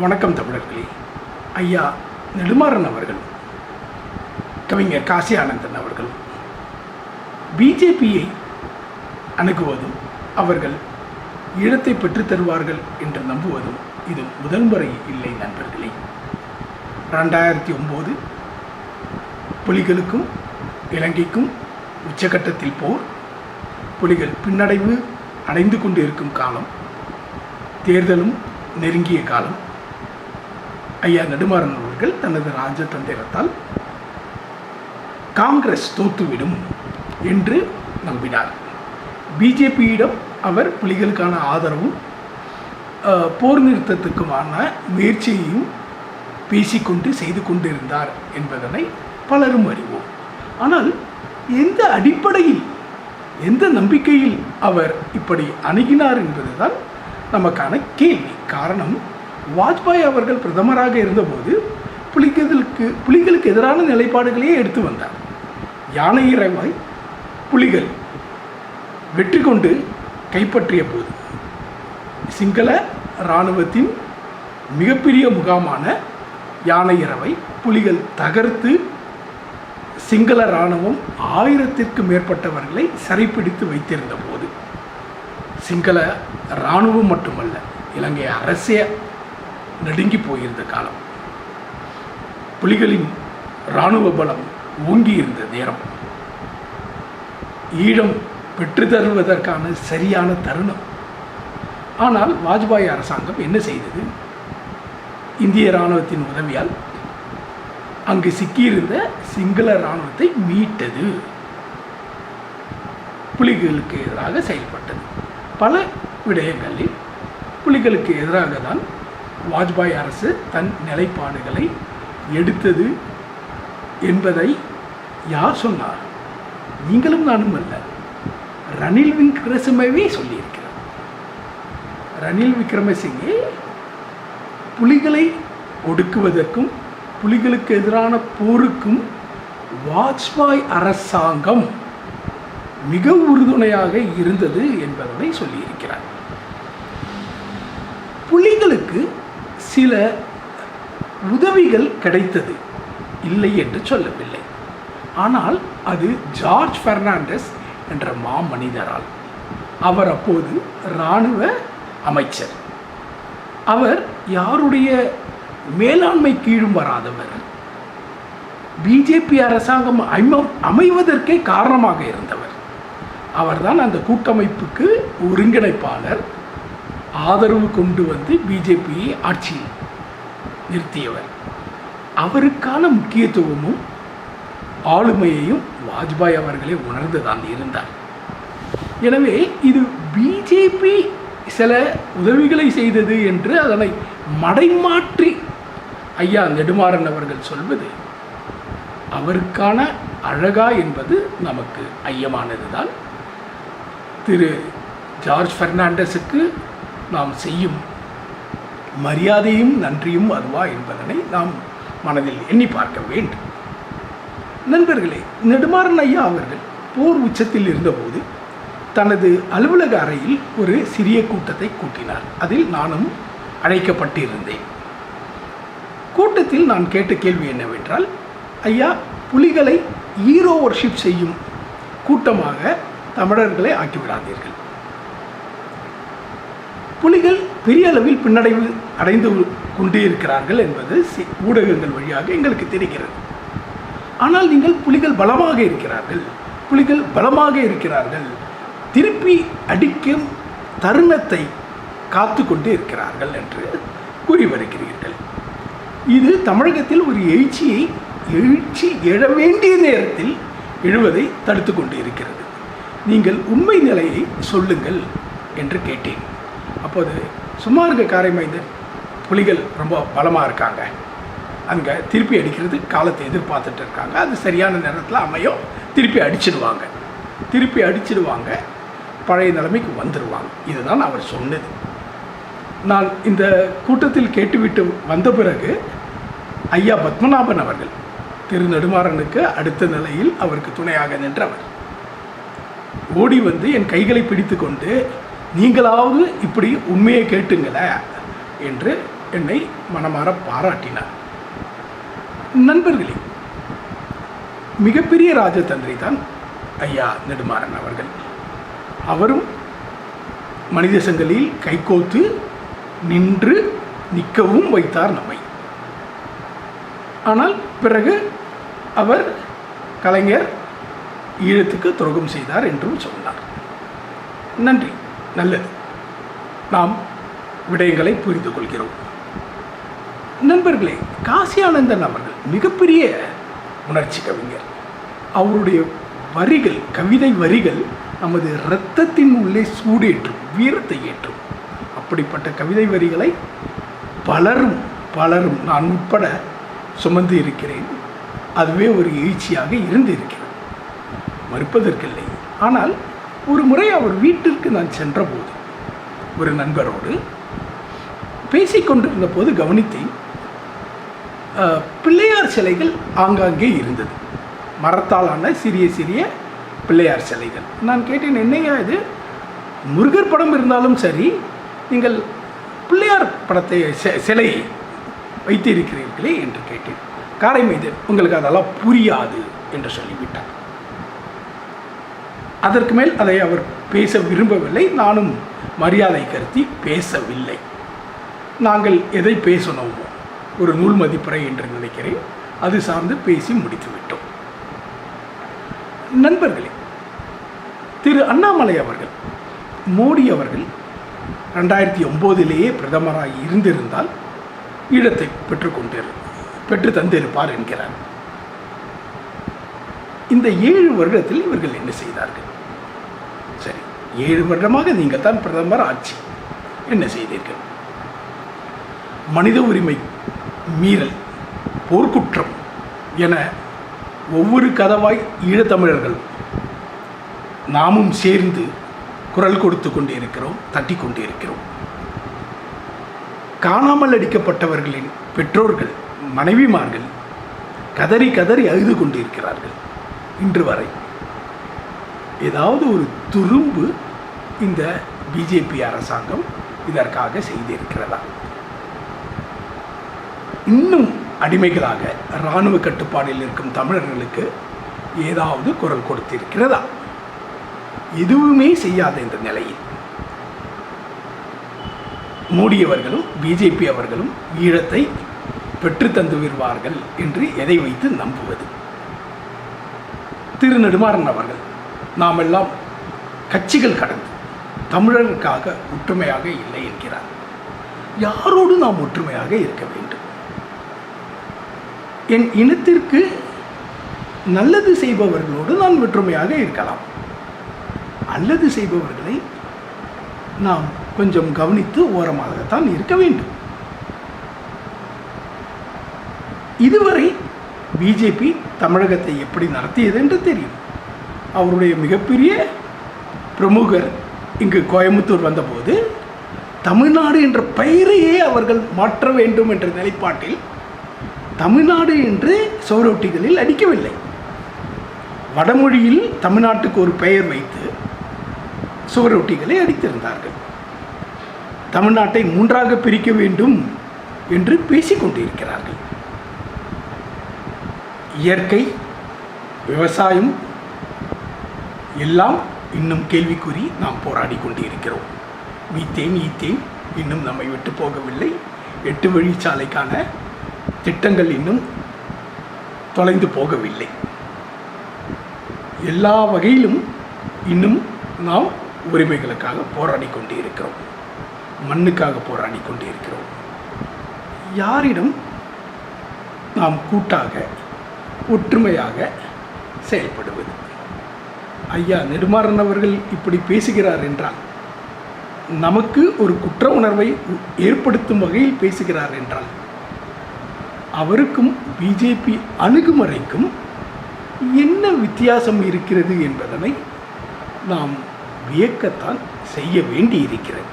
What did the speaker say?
வணக்கம் தமிழர்களே. ஐயா நெடுமாறன் அவர்கள் கவிஞர் காசி ஆனந்தன் அவர்கள் பிஜேபியை அணுகுவதும் அவர்கள் ஈழத்தை பெற்றுத்தருவார்கள் என்று நம்புவதும் இது முதல் முறை இல்லை நண்பர்களே. ரெண்டாயிரத்தி ஒம்போது புலிகளுக்கும் இலங்கைக்கும் உச்சகட்டத்தில் போர் புலிகள் பின்னடைவு அடைந்து கொண்டிருக்கும் காலம் தேர்தலும் நெருங்கிய காலம் ஐயா நெடுமாறன் அவர்கள் தனது ராஜதந்திரத்தால் காங்கிரஸ் தோத்துவிடும் என்று நம்பினார். பிஜேபியிடம் அவர் புலிகளுக்கான ஆதரவும் போர் நிறுத்தத்துக்குமான முயற்சியையும் பேசிக்கொண்டு செய்து கொண்டிருந்தார் என்பதனை பலரும் அறிவோம். ஆனால் எந்த அடிப்படையில் எந்த நம்பிக்கையில் அவர் இப்படி அணுகினார் என்பதுதான் நமக்கான கேள்வி. காரணம் வாஜ்பாய் அவர்கள் பிரதமராக இருந்தபோது புலிகளுக்கு புலிகளுக்கு எதிரான நிலைப்பாடுகளையே எடுத்து வந்தார். யானை இறைவாய் புலிகள் வெற்றி கொண்டு கைப்பற்றிய போது சிங்கள இராணுவத்தின் மிகப்பெரிய முகாமான யானை இரவை புலிகள் தகர்த்து சிங்கள இராணுவம் ஆயிரத்திற்கு மேற்பட்டவர்களை சிறைப்பிடித்து வைத்திருந்த போது சிங்கள இராணுவம் மட்டுமல்ல இலங்கை அரசே நடுங்கி போயிருந்த காலம். புலிகளின் இராணுவ பலம் ஓங்கி இருந்த நேரம். ஈழம் பெற்று தருவதற்கான சரியான தருணம். ஆனால் வாஜ்பாய் அரசாங்கம் என்ன செய்தது? இந்திய இராணுவத்தின் உதவியால் அங்கு சிக்கியிருந்த சிங்கள இராணுவத்தை மீட்டது. புலிகளுக்கு எதிராக செயல்பட்டது. பல விடயங்களில் புலிகளுக்கு எதிராக தான் வாஜ்பாய் அரசு தன் நிலைப்பாடுகளை எடுத்தது என்பதை யார் சொன்னார்? நீங்களும் நானும் அல்ல. ரணில் விக்ரமசிங்கவே சொல்லியிருக்கிறார். ரணில் விக்ரமசிங்கே புலிகளை ஒடுக்குவதற்கும் புலிகளுக்கு எதிரான போருக்கும் வாஜ்பாய் அரசாங்கம் மிக உறுதுணையாக இருந்தது என்பதனை சொல்லியிருக்கிறார். புலிகளுக்கு சில உதவிகள் கிடைத்தது. இல்லை என்று சொல்லவில்லை. ஆனால் அது ஜார்ஜ் பெர்னாண்டஸ் என்ற மாமனிதரால். அவர் அப்போது இராணுவ அமைச்சர். அவர் யாருடைய மேலாண்மை கீழும் வராதவர். பிஜேபி அரசாங்கம் அமை அமைவதற்கே காரணமாக இருந்தவர். அவர்தான் அந்த கூட்டமைப்புக்கு ஒருங்கிணைப்பாளர். ஆதரவு கொண்டு வந்து பிஜேபியை ஆட்சி நிறுத்தியவர். அவருக்கான முக்கியத்துவமும் ஆளுமையையும் வாஜ்பாய் அவர்களே உணர்ந்துதான் இருந்தார். எனவே இது பிஜேபி சில உதவிகளை செய்தது என்று அதனை மடைமாற்றி ஐயா நெடுமாறன் அவர்கள் சொல்வது அவருக்கான அழகா என்பது நமக்கு ஐயமானதுதான். திரு ஜார்ஜ் பெர்னாண்டஸுக்கு நாம் செய்யும் மரியாதையும் நன்றியும் அதுவா என்பதனை நாம் மனதில் எண்ணி பார்க்க வேண்டும். நண்பர்களே நெடுமாறன் ஐயா அவர்கள் போர் உச்சத்தில் இருந்தபோது தனது அலுவலக அறையில் ஒரு சிறிய கூட்டத்தை கூட்டினார். அதில் நானும் அழைக்கப்பட்டிருந்தேன். கூட்டத்தில் நான் கேட்ட கேள்வி என்னவென்றால் ஐயா புலிகளை ஹீரோ வர்ஷிப் செய்யும் கூட்டமாக தமிழர்களை ஆக்கிவிடாதீர்கள். புலிகள் பெரிய அளவில் பின்னடைவு அடைந்து கொண்டே இருக்கிறார்கள் என்பது சி- ஊடகங்கள் வழியாக எங்களுக்கு தெரிகிறது. ஆனால் நீங்கள் புலிகள் பலமாக இருக்கிறார்கள். புலிகள் பலமாக இருக்கிறார்கள். திருப்பி அடிக்கும் தருணத்தை காத்து கொண்டு இருக்கிறார்கள் என்று கூறி வருகிறீர்கள். இது தமிழகத்தில் ஒரு எழுச்சியை எழுச்சி எழ வேண்டிய நேரத்தில் எழுவதை தடுத்து கொண்டு இருக்கிறது நீங்கள் உண்மை நிலையை சொல்லுங்கள் என்று கேட்டேன். அப்போது சும்மா இருக்க காரைமைந்தன் புலிகள் ரொம்ப பலமாக இருக்காங்க. அங்கே திருப்பி அடிக்கிறது காலத்தை எதிர்பார்த்துட்டு இருக்காங்க. அது சரியான நேரத்தில் அமையும். திருப்பி அடிச்சிடுவாங்க. திருப்பி அடிச்சிடுவாங்க. பழைய நிலைமைக்கு வந்துடுவாங்க இதுதான் அவர் சொன்னது. நான் இந்த கூட்டத்தில் கேட்டுவிட்டு வந்த பிறகு ஐயா பத்மநாபன் அவர்கள் திரு நெடுமாறனுக்கு அடுத்த நிலையில் அவருக்கு துணையாக நின்றவர். ஓடி வந்து என் கைகளை பிடித்து கொண்டு நீங்களாவது இப்படி உண்மையை கேட்டுங்களே என்று என்னை மனமாற பாராட்டினார். நண்பர்களே மிகப்பெரிய ராஜதந்திரி தான் ஐயா நெடுமாறன் அவர்கள். அவரும் மனித சங்கலில் கைகோத்து நின்று நிற்கவும் வைத்தார் நம்மை. ஆனால் பிறகு அவர் கலைஞர் ஈழத்துக்கு துரோகம் செய்தார் என்றும் சொன்னார். நன்றி. நல்லது. நாம் விடயங்களை புரிந்து கொள்கிறோம். நண்பர்களே காசி ஆனந்தன் அவர்கள் மிகப்பெரிய உணர்ச்சி கவிஞர். அவருடைய வரிகள் கவிதை வரிகள் நமது இரத்தத்தின் உள்ளே சூடேற்றும் வீரத்தை ஏற்றும். அப்படிப்பட்ட கவிதை வரிகளை பலரும் பலரும் நான் உட்பட சுமந்து இருக்கிறேன். அதுவே ஒரு எழுச்சியாக இருந்து இருக்கிறது மறுப்பதற்கில்லை. ஆனால் ஒரு முறை அவர் வீட்டிற்கு நான் சென்றபோது ஒரு நண்பரோடு பேசிக்கொண்டிருந்த போது கவனித்தேன் பிள்ளையார் சிலைகள் ஆங்காங்கே இருந்தது. மரத்தாலான சிறிய சிறிய பிள்ளையார் சிலைகள். நான் கேட்டேன் என்னையா இது? முருகர் படம் இருந்தாலும் சரி நீங்கள் பிள்ளையார் படத்தை சி- சிலையை வைத்திருக்கிறீர்களே என்று கேட்டேன். காரை மீது உங்களுக்கு அதெல்லாம் புரியாது என்று சொல்லிவிட்டார். அதற்கு மேல் அதை அவர் பேச விரும்பவில்லை. நானும் மரியாதை கருத்தி பேசவில்லை. நாங்கள் எதை பேசணுமோ? ஒரு நூல் மதிப்புரை என்று நினைக்கிறேன். அது சார்ந்து பேசி முடித்து விட்டோம் நண்பர்களே திரு அண்ணாமலை அவர்கள் மோடி அவர்கள் ரெண்டாயிரத்தி ஒம்போதிலேயே பிரதமராக இருந்திருந்தால் ஈழத்தை பெற்றுக்கொண்டிரு பெற்று தந்திருப்பார் என்கிறார். இந்த ஏழு வருடத்தில் இவர்கள் என்ன செய்தார்கள்? ஏழு வருடமாக நீங்கள் தான் பிரதமர் ஆட்சி. என்ன செய்தீர்கள்? மனித உரிமை மீறல் போர்க்குற்றம் என ஒவ்வொரு கதவாய் ஈழத்தமிழர்கள் நாமும் சேர்ந்து குரல் கொடுத்து கொண்டிருக்கிறோம் தட்டி கொண்டிருக்கிறோம். காணாமல் அடிக்கப்பட்டவர்களின் பெற்றோர்கள் மனைவிமார்கள் கதறி கதறி அழுது கொண்டிருக்கிறார்கள். இன்று வரை ஏதாவது ஒரு துரும்பு இந்த பிஜேபி அரசாங்கம் இதற்காக செய்திருக்கிறதா? இன்னும் அடிமைகளாக இராணுவ கட்டுப்பாடில் இருக்கும் தமிழர்களுக்கு ஏதாவது குரல் கொடுத்திருக்கிறதா? எதுவுமே செய்யாத இந்த நிலையில் மோடி அவர்களும் பிஜேபி அவர்களும் ஈழத்தை பெற்று தந்து என்று எதை வைத்து நம்புவது? திரு நெடுமாறன் அவர்கள் நாம் எல்லாம் கட்சிகள் கடந்து தமிழருக்காக ஒற்றுமையாக இல்லை என்கிறார். யாரோடு நாம் ஒற்றுமையாக இருக்க வேண்டும்? என் இனத்திற்கு நல்லது செய்பவர்களோடு நான் ஒற்றுமையாக இருக்கலாம். அல்லது செய்பவர்களை நாம் கொஞ்சம் கவனித்து ஓரமாகத்தான் இருக்க வேண்டும். இதுவரை பிஜேபி தமிழகத்தை எப்படி நடத்தியது என்று தெரியும். அவருடைய மிகப்பெரிய பிரமுகர் இங்கு கோயம்புத்தூர் வந்தபோது தமிழ்நாடு என்ற பெயரையே அவர்கள் மாற்ற வேண்டும் என்ற நிலைப்பாட்டில் தமிழ்நாடு என்று சோரொட்டிகளில் அடிக்கவில்லை. வடமொழியில் தமிழ்நாட்டுக்கு ஒரு பெயர் வைத்து சுவரொட்டிகளை அடித்திருந்தார்கள். தமிழ்நாட்டை மூன்றாக பிரிக்க வேண்டும் என்று பேசிக் கொண்டிருக்கிறார்கள். இயற்கை விவசாயம் எல்லாம் இன்னும் கேள்விக்குறி நாம் போராடி கொண்டிருக்கிறோம். மீத்தேன் ஈத்தேன் இன்னும் நம்மை விட்டு போகவில்லை. எட்டு வழிச்சாலைக்கான திட்டங்கள் இன்னும் தொலைந்து போகவில்லை. எல்லா வகையிலும் இன்னும் நாம் உரிமைகளுக்காக போராடி கொண்டு இருக்கிறோம் மண்ணுக்காக போராடி கொண்டு இருக்கிறோம் யாரிடம் நாம் கூட்டாக ஒற்றுமையாக செயல்படுவது? ஐயா நெடுமாறன் அவர்கள் இப்படி பேசுகிறார் என்றால் நமக்கு ஒரு குற்ற உணர்வை ஏற்படுத்தும் வகையில் பேசுகிறார் என்றால் அவருக்கும் பிஜேபி அணுகுமுறைக்கும் என்ன வித்தியாசம் இருக்கிறது என்பதனை நாம் வியக்கத்தான் செய்ய வேண்டியிருக்கிறது.